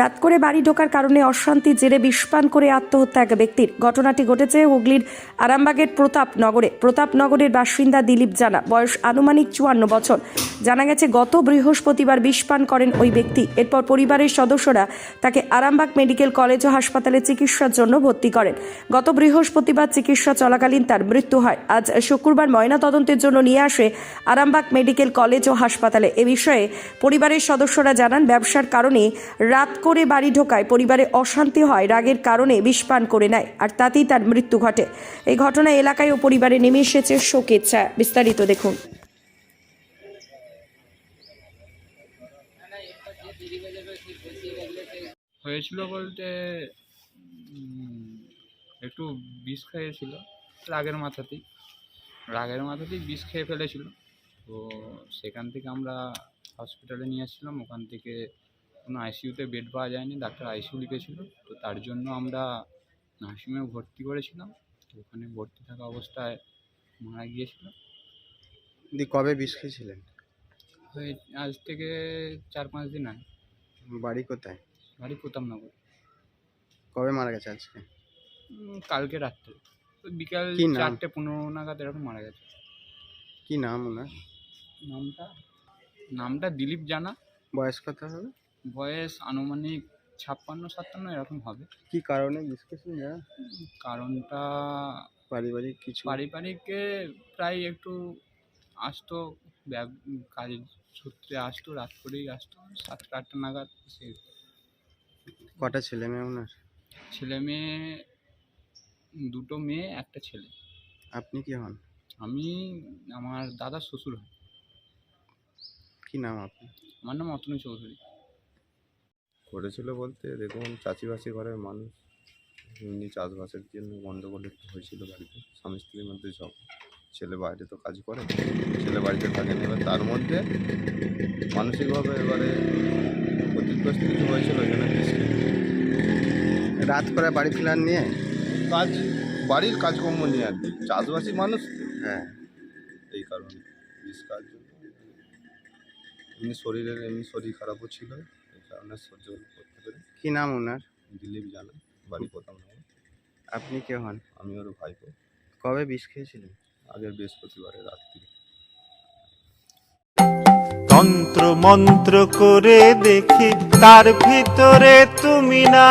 রাত করে বাড়ি ঢোকার কারণে অশান্তির জেরে বিষপান করে আত্মহত্যা এক ব্যক্তির। ঘটনাটি ঘটেছে হুগলির আরামবাগের প্রতাপ প্রতাপনগরে। প্রতাপনগরের বাসিন্দা দিলীপ জানা, বয়স আনুমানিক চুয়ান্ন বছর। জানা গেছে, গত বৃহস্পতিবার বিষপান করেন ওই ব্যক্তি। এরপর পরিবারের সদস্যরা তাকে আরামবাগ মেডিকেল কলেজ ও হাসপাতালে চিকিৎসার জন্য ভর্তি করেন। গত বৃহস্পতিবার চিকিৎসা চলাকালীন তার মৃত্যু হয়। আজ শুক্রবার ময়না তদন্তের জন্য নিয়ে আসে আরামবাগ মেডিকেল কলেজ ও হাসপাতালে। এ বিষয়ে পরিবারের সদস্যরা জানান, ব্যবসার কারণে রাত করে বাড়ি ঢোকায়, পরিবারে অশান্তি হয়, রাগের কারণে বিষপান করে নেয়, আর তাতেই তার মৃত্যু ঘটে। এই ঘটনায় এলাকায় ও পরিবারে নেমে এসেছে শোকের ছায়া। বিস্তারিত দেখুন। হয়েছিল বলতে একটু বিষ খেয়েছিল, রাগের মাথাতেই। রাগের মাথাতেই বিষ খেয়ে ফেলেছিল। তো সেখান থেকে আমরা হসপিটালে নিয়ে আসছিলাম। ওখান থেকে কোনো আইসিইউতে বেড পাওয়া যায়নি ডাক্তার আইসিইউ লিখেছিল তো তার জন্য আমরা নার্সিংহোমে ভর্তি করেছিলাম তো ওখানে ভর্তি থাকা অবস্থায় মারা গিয়েছিল। দি কবে বিষ খেয়েছিলেন? ওই আজ থেকে চার পাঁচ দিন আগে। বাড়ি কোথায়? বাড়ি কোথাম প্রতাপনগর। কবে মারা গেছে আজকে? উম, কালকে রাত্রে। তো বিকাল কি নাম? চারটে পনেরো নাগাদ এরকম মারা গেছে। কি নাম ওনার? নামটা? নামটা দিলীপ জানা। বয়স কত হবে? বয়স আনুমানিক ছাপ্পান্ন সাতান্ন এরকম হবে। কি কারণে? জানেন কারণটা পারিবারিক কিছু? পারিবারিকে প্রায় একটু আসতো কাজের সূত্রে আসতো রাত করেই আসতো সাতটা আটটা নাগাদ সে কটা ছেলে মেয়ে ওনার? ছেলে মেয়ে দুটো মেয়ে একটা ছেলে। আপনি কি হন? আমি আমার দাদার শ্বশুর হয়। কি নাম আপনি আমার নাম অতনু চৌধুরী। করেছিল বলতে দেখুন চাষিবাসি ঘরের মানুষ। এমনি চাষবাসের জন্য গন্ডগোল একটু হয়েছিল বাড়িতে। স্বামী স্ত্রীর মধ্যে সব ছেলে বাইরে তো কাজ করে ছেলে বাড়িতে থাকেন এবার তার মধ্যে মানসিকভাবে এবারে ক্ষতিগ্রস্ত কিছু হয়েছিল ওই জন্য রাত করে বাড়ি ফেরার নিয়ে? কাজ বাড়ির কাজকর্ম নিয়ে আর কি। চাষবাসী মানুষ হ্যাঁ। এই কারণে। বিষ জন্য। এমনি শরীরের এমনি শরীর খারাপও ছিল। কারণে সহ্য করতে পেরে? কি নাম ওনার? দিলীপ জানা বাড়ি আপনি কে হন? আমি ওর ভাইপো। কবে বিষ খেয়েছিলেন? আগের বৃহস্পতিবারে রাত্রি। তন্ত্র মন্ত্র করে দেখি তার ভিতরে তুমি না।